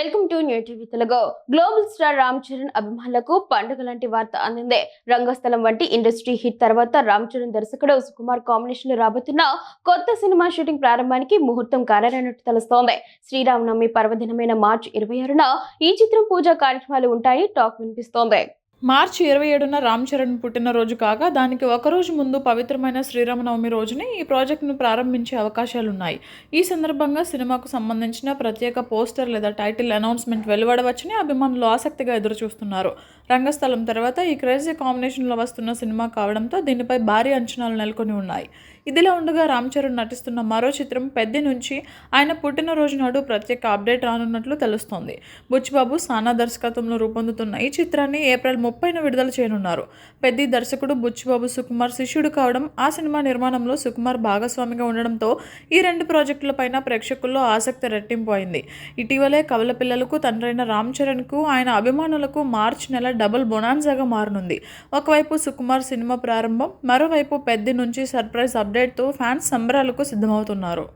Welcome to new TV Telugu. Global star Ram Charan అభిమానులకు పండుగ లాంటి వార్త అందింది. రంగస్థలం వంటి ఇండస్ట్రీ హిట్ తర్వాత రామ్ చరణ్ దర్శకుడు సుకుమార్ కాంబినేషన్లో రాబోతున్న కొత్త సినిమా షూటింగ్ ప్రారంభానికి ముహూర్తం ఖరారైనట్టు తెలుస్తోంది. శ్రీరామనవమి పర్వదినమైన మార్చి ఇరవై ఆరున ఈ చిత్రం పూజా కార్యక్రమాలు ఉంటాయి టాక్ వినిపిస్తోంది. మార్చి ఇరవై ఏడున రామ్ చరణ్ పుట్టినరోజు కాగా దానికి ఒక రోజు ముందు పవిత్రమైన శ్రీరామనవమి రోజునే ఈ ప్రాజెక్టును ప్రారంభించే అవకాశాలున్నాయి. ఈ సందర్భంగా సినిమాకు సంబంధించిన ప్రత్యేక పోస్టర్ లేదా టైటిల్ అనౌన్స్మెంట్ వెలువడవచ్చని అభిమానులు ఆసక్తిగా ఎదురుచూస్తున్నారు. రంగస్థలం తర్వాత ఈ క్రేజీ కాంబినేషన్లో వస్తున్న సినిమా కావడంతో దీనిపై భారీ అంచనాలు నెలకొని ఉన్నాయి. ఇదిలా ఉండగా రామ్ చరణ్ నటిస్తున్న మరో చిత్రం పెద్ది నుంచి ఆయన పుట్టినరోజు నాడు ప్రత్యేక అప్డేట్ రానున్నట్లు తెలుస్తోంది. బుచ్చిబాబు సానా దర్శకత్వంలో రూపొందుతున్న ఈ చిత్రాన్ని ఏప్రిల్ ముప్పైన విడుదల చేయనున్నారు. పెద్ది దర్శకుడు బుచ్చిబాబు సుకుమార్ శిష్యుడు కావడం ఆ సినిమా నిర్మాణంలో సుకుమార్ భాగస్వామిగా ఉండడంతో ఈ రెండు ప్రాజెక్టులపైన ప్రేక్షకుల్లో ఆసక్తి రెట్టింపు అయింది. ఇటీవలే కవల పిల్లలకు తండ్రైన రామ్ చరణ్కు ఆయన అభిమానులకు మార్చి నెల డబుల్ బొనాన్సాగా మారనుంది. ఒకవైపు సుకుమార్ సినిమా ప్రారంభం మరోవైపు పెద్ది నుంచి సర్ప్రైజ్ అప్డేట్తో ఫ్యాన్స్ సంబరాలకు సిద్ధమవుతున్నారు.